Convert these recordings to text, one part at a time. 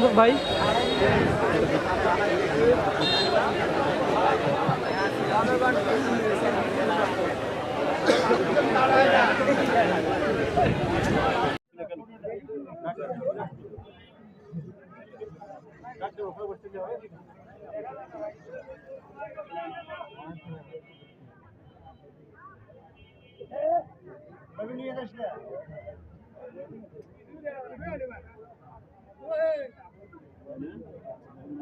কেটা থাকবে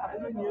টাকা দিয়ে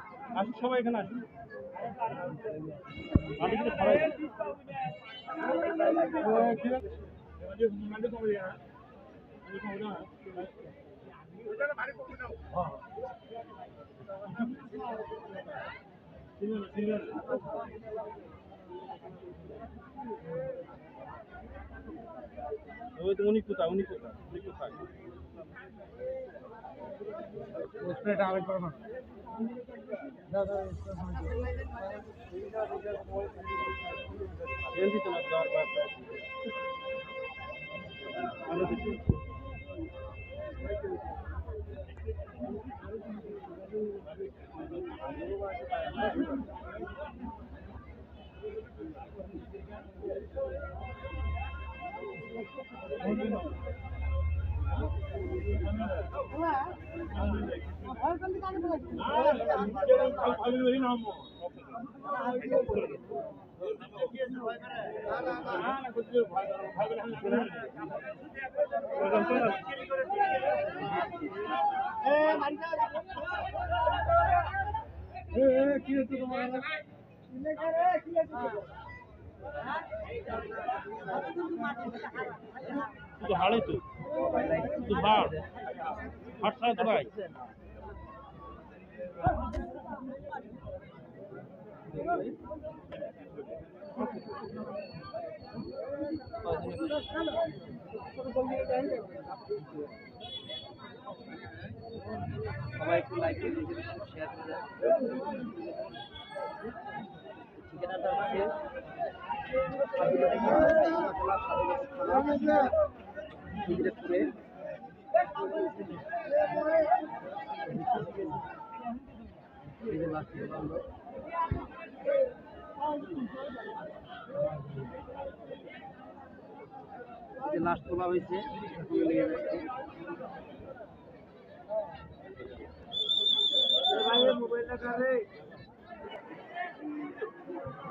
আসুন সবাই এখানে আসুন। আমি কিন্তু খারাপ ওই তো উনি কোথায়? উনি কোথায়? उसमें ट्रैवल पर ఏంటి చమత్కార్ బాబు ఆలోచించు Thank you. কি হচ্ছে তোমার কি হচ্ছে তুই হাড়ে তো তুই হাড় হাট ছাড়া তো নাই। সবাই একটু লাইক দিন শেয়ার করে ঠিকানাটা হচ্ছে হিজরতপুরে এই যে last এ বলল। এই যে লাস্ট তোলা হয়েছে। লেগে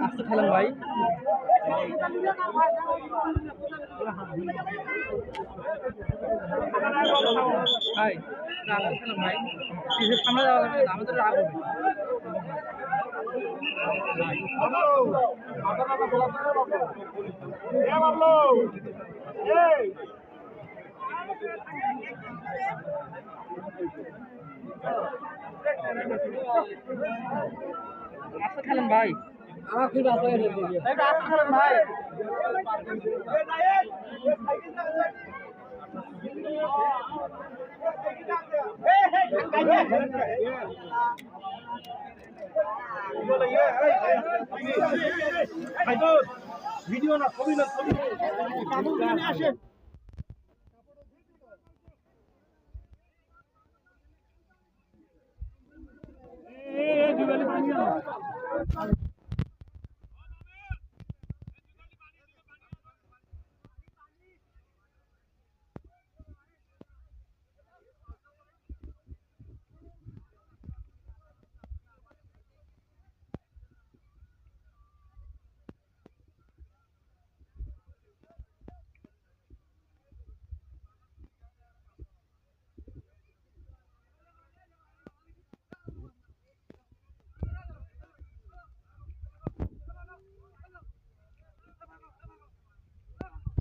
আস্তে খেলেন ভাই। ভাই আস্তে খেলেন ভাই। সামনে যাওয়া আমি তো রাগ হবে খেলেন ভাই আস্তে খেলেন ভাই ভিডিও না ছবি না ছবি আসেন Altyazı M.K.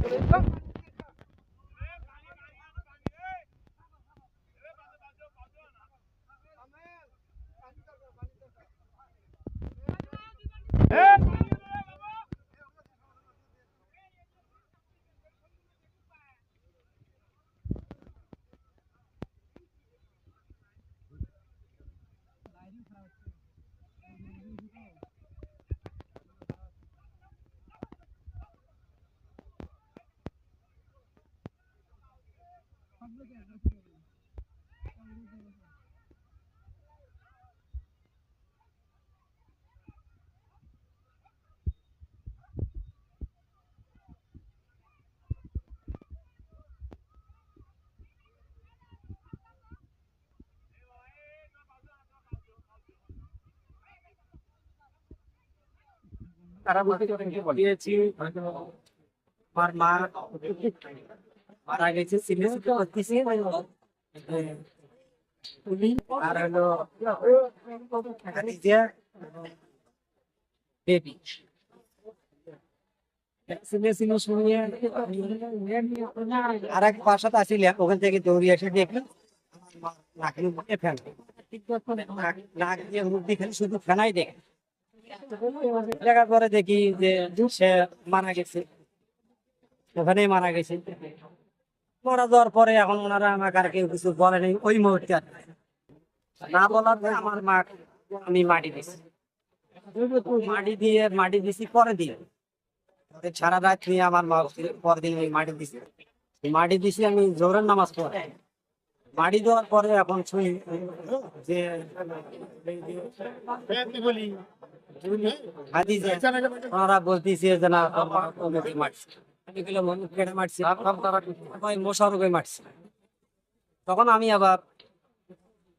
তারা বলতে আর এক বাসাতে আসিলাম, ওখান থেকে দৌড়ি এসে দেখলাম নাক- মুখ দিয়ে শুধু ফেনাই দেখে। দেখার পরে দেখি যে সে মারা গেছে। মারা গেছে। মারা যাওয়ার পরে এখন ওনারা আমাকে আর কেউ কিছু বলেনি ওই মুহূর্তে না বলার আমার মা আমি মাটি দিছি মাটি দিয়ে, মাটি দিছি পরে পরে সারা রাত নিয়ে আমার মা পরের দিন মাটি দিছি মাটি দিছি আমি জোরের নামাজ পড়ে মাটি দেওয়ার পরে এখন শুনি যে তখন আমি আবার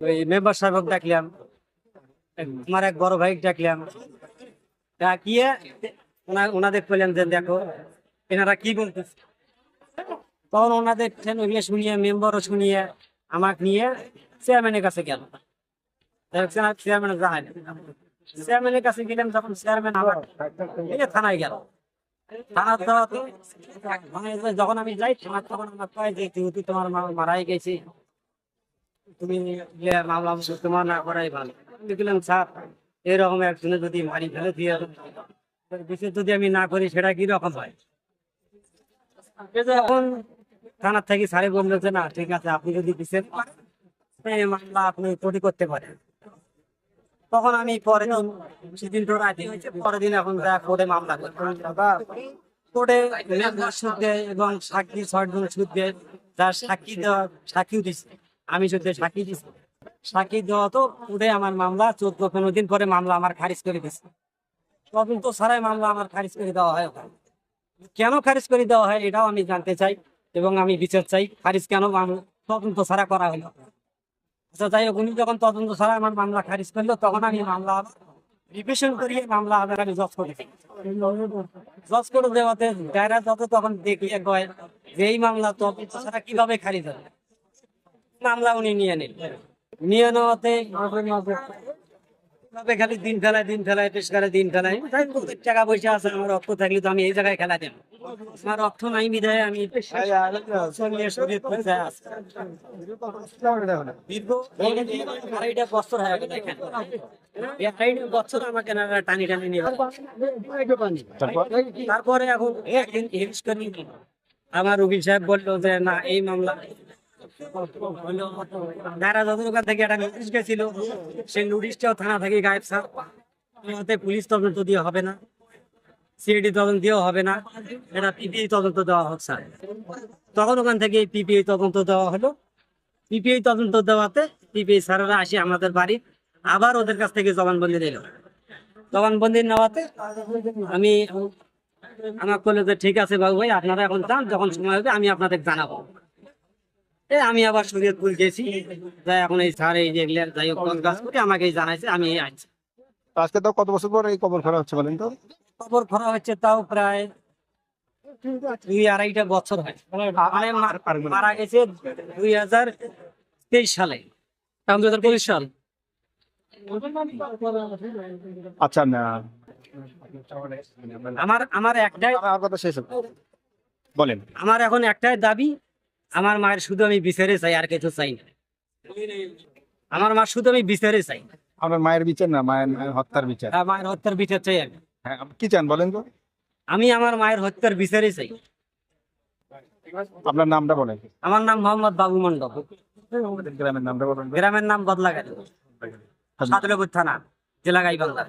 ওই মেম্বার সাহেব ডাকলাম, আমার এক বড় ভাই ডাকলাম। ডাকিয়ে ওনাদের বললাম যে, দেখো, এনারা কি বলতেছে? তখন ওনাদের শুনিয়ে, মেম্বারও শুনিয়ে, আমাকে নিয়ে চেয়ারম্যানের কাছে গেল। চেয়ারম্যান জানাই চেয়ারম্যানের কাছে গেলাম যখন চেয়ারম্যান নিয়ে থানায় গেল। মানে যখন আমি যাই তখন আমার কয় যে যেহেতু তোমার মারাই গেছে? তুমি মামলা তোমার না করাই ভালো। বললাম স্যার এরকম একজনে যদি মারি ফেলে দিয়ে বিশেষ যদি আমি না করি সেটা কি রকম হয়? এখন থানার থেকে স্যারে বলল যে না ঠিক আছে আপনি যদি করেন, এই মামলা আপনি কোটি করতে পারেন। তখন আমি পরে দিন দিন এখন কোর্টে মামলা কোর্টে এবং সাক্ষী ছয়জন যার সাক্ষী দেওয়া সাক্ষীও দিচ্ছে আমি সাক্ষী দিচ্ছি সাক্ষী দেওয়া তো উঠে আমার মামলা, চোদ্দ পনেরো দিন পরে মামলা আমার খারিজ করে দিয়েছে তদন্ত ছাড়াই মামলা আমার খারিজ করে দেওয়া হয়। কেন খারিজ করে দেওয়া হয় এটাও আমি জানতে চাই এবং আমি বিচার চাই, খারিজ কেন তদন্ত ছাড়া করা হলো। আচ্ছা যাই হোক, উনি যখন তদন্ত ছাড়া আমার মামলা খারিজ করল, তখন আমি মামলা রিভিশন করিয়ে মামলা আবার আমি জজ করেছি জজ করে দেওয়াতে দায়রা যত তখন দেখলে কয় যে এই মামলা তদন্ত ছাড়া কীভাবে খারিজ হবে? মামলা উনি নিয়ে নিন। নিয়ে নেওয়াতে খালি দিন ফেলায় দিন ফেলায়, পেশ করে দিন তাই টাকা পয়সা আছে, আমার অর্থ থাকলে তো আমি এই জায়গায় খেলা দেব। আমার অর্থ নাই বিধায় আমি বছর হয়ে গেল বছর আমাকে টানি টানি নিয়ে তারপরে এখন একদিন হিরিস করি আমার উকিল সাহেব বলল যে না এই মামলা জজের ওখান থেকে একটা নোটিশ গেছিল সেই নোটিশটাও থানা থেকে গায়েব স্যার পুলিশ তদন্ত দিয়ে হবে না। সিআইডি তদন্ত হবে না। এটা পিপিআই তদন্ত দেওয়া হোক, স্যার। তখন ওখান থেকে পিপিআই তদন্ত দেওয়া হলো। পিপিআই তদন্ত দেওয়াতে পিপিআই স্যারেরা আসে আমাদের বাড়ি, আবার ওদের কাছ থেকে জবানবন্দি নিল। জবানবন্দি নেওয়াতে আমি আমার করল যে, ঠিক আছে বাবু ভাই, আপনারা এখন যান, যখন সময় হবে আমি আপনাদের জানাব। আমি আবার শরীয়তপুর গেছি, যাই এখন এই স্যার এই যে যাই হোক কাজ করে আমাকে জানাইছে, আমি আছি আজকে তো কত বছর পর এই কবর করা হচ্ছে বলেন তো? খবর খরা হচ্ছে তাও প্রায় দুই আড়াইটা বছর হয়। মানে মারা গেছে দুই হাজার তেইশ সালে। দুই হাজার পঁচিশ সাল। আচ্ছা না। আমার আমার একটাই আমার কথা শেষ বলেন। আমার এখন একটাই দাবি আমার মায়ের শুধু আমি বিচারে চাই আর কিছু চাই না। আমার মা শুধু আমি বিচারে চাই। আমার মায়ের বিচার না মায়ের মায়ের হত্যার বিচার। আর মায়ের হত্যার বিচার চাই আমি। হ্যাঁ আপনি কি চান বলেন তো? আমি আমার মায়ের হত্যার বিচারে চাই। আপনার নামটা বলেন। আমার নাম মোহাম্মদ বাবু মন্ডল গ্রামের নামটা বলেন। গ্রামের নাম বদলা গেল সাদুলপুর থানা জেলা গাইবান্ধা।